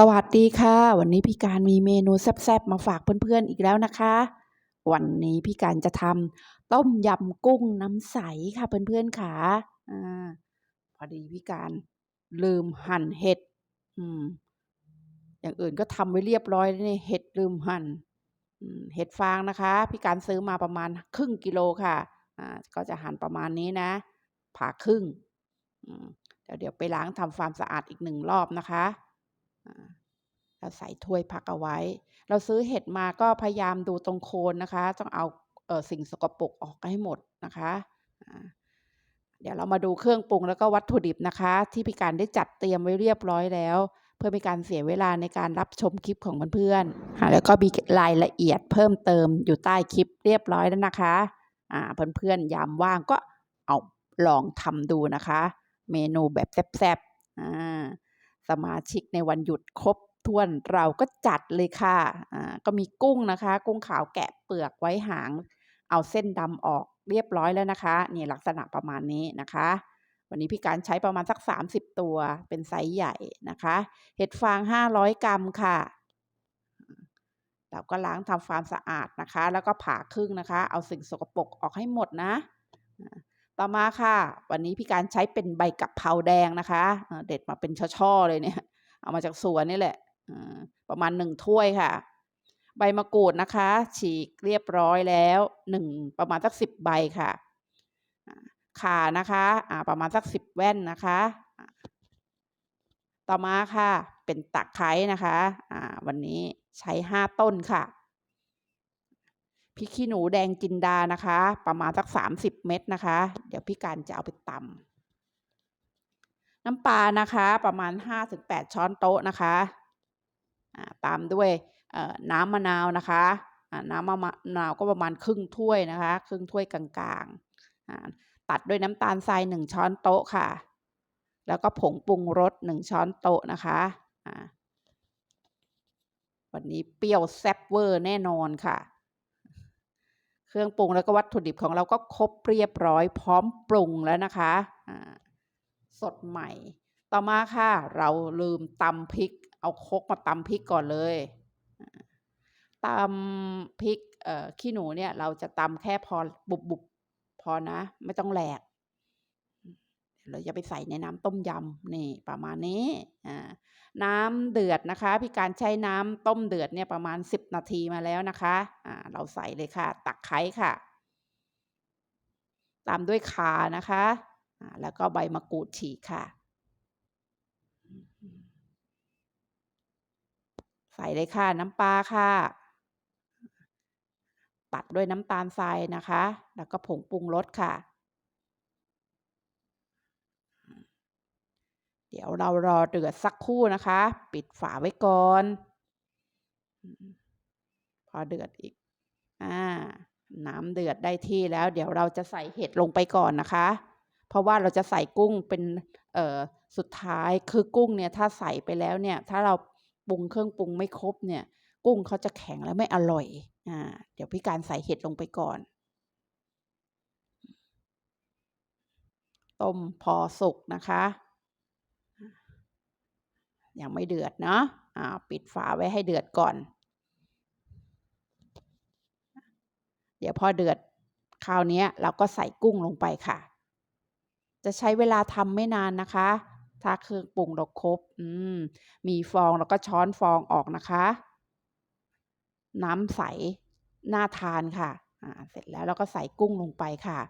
สวัสดีค่ะ วันนี้พี่การมีเมนูแซ่บๆมาฝากเพื่อนๆอีกแล้วนะคะ วันนี้พี่การจะทำต้มยำกุ้งน้ำใสค่ะเพื่อนๆค่ะอ่าพอดีพี่การลืมหั่นเห็ดอืม อย่างอื่นก็ทำไว้เรียบร้อยแล้วนี่เห็ดลืมหั่นเห็ดฟางนะคะ พี่การซื้อมาประมาณครึ่งกิโลค่ะอ่าก็จะหั่นประมาณนี้นะผ่าครึ่งอืมเดี๋ยวเดี๋ยวไปล้างทำความสะอาดอีกหนึ่งรอบนะคะ เราใส่ถ้วยพักเอาไว้ เราซื้อเห็ดมาก็พยายามดูตรงโคนนะคะ ต้องเอาเออสิ่งสกปรกออกให้หมดนะคะเดี๋ยวเรามาดูเครื่องปรุงแล้วก็วัตถุดิบนะคะ ที่พี่การได้จัดเตรียมไว้เรียบร้อยแล้ว เพื่อเป็นการเสียเวลาในการรับชมคลิปของเพื่อนๆแล้วก็มีรายละเอียดเพิ่มเติมอยู่ใต้คลิปเรียบร้อยแล้วนะคะอ่าเพื่อนๆยามว่างก็เอาลองทำดูนะคะ เมนูแบบแซ่บๆอ่า สมาชิกในวันหยุดครบถ้วนเราก็จัดเลยค่ะอ่าก็มีกุ้งนะคะ กุ้งขาวแกะเปลือกไว้หาง เอาเส้นดำออกเรียบร้อยแล้วนะคะนี่ลักษณะประมาณนี้นะคะ วันนี้พี่การใช้ประมาณสัก 30 ตัวเป็นไซส์ใหญ่นะคะ เห็ดฟาง 500 กรัมค่ะเราก็ล้างทำความสะอาดนะคะ แล้วก็ผ่าครึ่งนะคะ เอาสิ่งสกปรกออกให้หมดนะ ต่อมาค่ะ วันนี้พี่การใช้เป็นใบกะเพราแดงนะคะเด็ดมาเป็นช่อๆเลยเนี่ย เอามาจากสวนนี่แหละประมาณหนึ่งถ้วยค่ะ ใบมะกรูดนะคะ ฉีกเรียบร้อยแล้วหนึ่งประมาณสักสิบใบค่ะข่านะคะประมาณสักสิบแว่นนะคะ ต่อมาค่ะ เป็นตะไคร้นะคะวันนี้ใช้ห้าต้นค่ะ พริกขี้หนูแดงจินดานะคะ ประมาณสักสามสิบเม็ดนะคะ เดี๋ยวพี่การจะเอาไปตำน้ำปลานะคะ ประมาณห้าถึงแปดช้อนโต๊ะนะคะตามด้วยน้ำมะนาวนะคะน้ำมะนาวก็ประมาณครึ่งถ้วยนะคะ ครึ่งถ้วยกลางๆตัดด้วยน้ำตาลทรายหนึ่งช้อนโต๊ะค่ะ แล้วก็ผงปรุงรสหนึ่งช้อนโต๊ะนะคะวันนี้เปรี้ยวแซ่บเวอร์แน่นอนค่ะ ครื่องปรุงแล้วก็วัตถุดิบของเราก็ครบเรียบร้อยพร้อมปรุงแล้วนะคะสดใหม่ ต่อมาค่ะ เราลืมตำพริก เอาคกมาตำพริกก่อนเลยตำพริกขี้หนูเนี่ย เราจะตำแค่พอบุบบุบพอนะ ไม่ต้องแหลก เราจะไปใส่ในน้ำต้มยำนี่ประมาณนี้อ่าน้ำเดือดนะคะ พี่การใช้น้ำต้มเดือดเนี่ยประมาณสิบนาทีมาแล้วนะคะอ่าเราใส่เลยค่ะ ตักไคร้ค่ะ ตามด้วยขานะคะอ่าแล้วก็ใบมะกรูดฉีกค่ะ ใส่เลยค่ะน้ำปลาค่ะตัดด้วยน้ำตาลทรายนะคะ แล้วก็ผงปรุงรสค่ะ เดี๋ยวเรารอเดือดสักครู่นะคะ ปิดฝาไว้ก่อน พอเดือดอีก อ่า น้ำเดือดได้ที่แล้ว เดี๋ยวเราจะใส่เห็ดลงไปก่อนนะคะ เพราะว่าเราจะใส่กุ้งเป็น เอ่อ สุดท้ายคือกุ้งเนี่ย ถ้าใส่ไปแล้วเนี่ย ถ้าเราปรุงเครื่องปรุงไม่ครบเนี่ย กุ้งเขาจะแข็งและไม่อร่อย อ่า เดี๋ยวพี่การใส่เห็ดลงไปก่อนต้มพอสุกนะคะ ยังไม่เดือดเนาะอ่าปิดฝาไว้ให้เดือดก่อน เดี๋ยวพอเดือดคราวนี้เราก็ใส่กุ้งลงไปค่ะ จะใช้เวลาทำไม่นานนะคะ ถ้าเครื่องปรุงเราครบอืมมีฟองแล้วก็ช้อนฟองออกนะคะ น้ำใสน่าทานค่ะอ่าเสร็จแล้วเราก็ใส่กุ้งลงไปค่ะ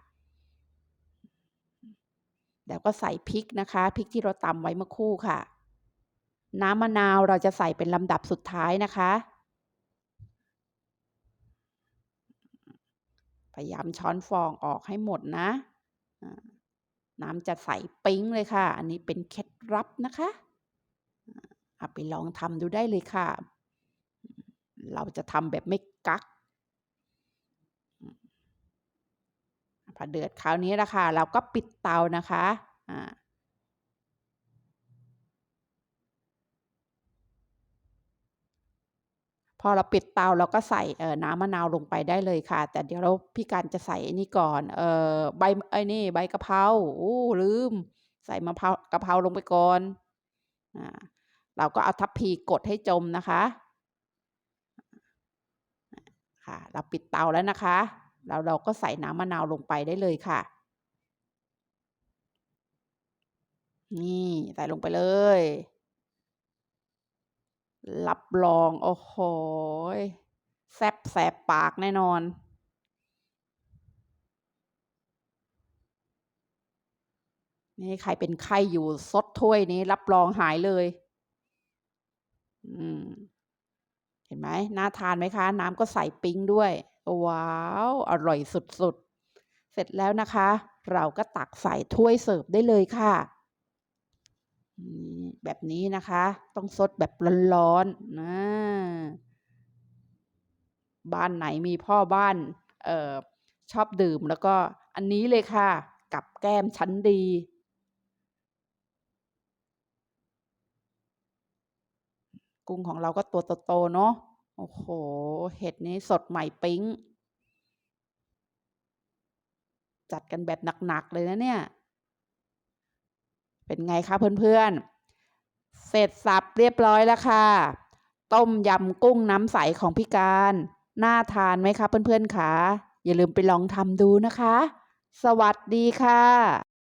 แล้วก็ใส่พริกนะคะ พริกที่เราตำไว้เมื่อคู่ค่ะ น้ำมะนาวเราจะใส่เป็นลำดับสุดท้ายนะคะ พยายามช้อนฟองออกให้หมดนะ น้ำจะใสปิ้งเลยค่ะ อันนี้เป็นเคล็ดลับนะคะเอาไปลองทำดูได้เลยค่ะ เราจะทำแบบไม่กักพอเดือดคราวนี้ละค่ะ เราก็ปิดเตานะคะ อ่า อเราปิดเตาเราก็ใส่น้ำมะนาวลงไปได้เลยค่ะ แต่เดี๋ยวเราพี่การจะใส่นี่ก่อนเอ่อใบไอ้นี่ใบกะเพราโอ้ลืม ใส่มะพร้าวกะเพราลงไปก่อนอ่าเราก็เอาทัพพีกดให้จมนะคะค่ะ เราปิดเตาแล้วนะคะแล้วเราก็ใส่น้ำมะนาวลงไปได้เลยค่ะ นี่ใส่ลงไปเลย รับรอง โอ้โฮแซ่บแสบปากแน่นอน นี่ใครเป็นไข้อยู่ซดถ้วยนี้ รับรองหายเลย อืม เห็นไหมน่าทานไหมคะ น้ำก็ใส่ปิ๊งด้วย ว้าว อร่อยสุดๆ เสร็จแล้วนะคะ เราก็ตักใส่ถ้วยเสิร์ฟได้เลยค่ะ แบบนี้นะคะ ต้องซดแบบร้อนๆอาบ้านไหนมีพ่อบ้านเออชอบดื่มแล้วก็อันนี้เลยค่ะ กับแก้มชั้นดีกุ้งของเราก็ตัวโตๆเนาะ โอ้โฮเห็ดนี้สดใหม่ปิ๊งจัดกันแบบหนัก ๆ เลยนะเนี่ย เป็นไงคะเพื่อนๆ เสร็จสับเรียบร้อยแล้วค่ะ ต้มยำกุ้งน้ำใสของพี่การ น่าทานไหมคะเพื่อนๆคะอย่าลืมไปลองทำดูนะคะ สวัสดีค่ะ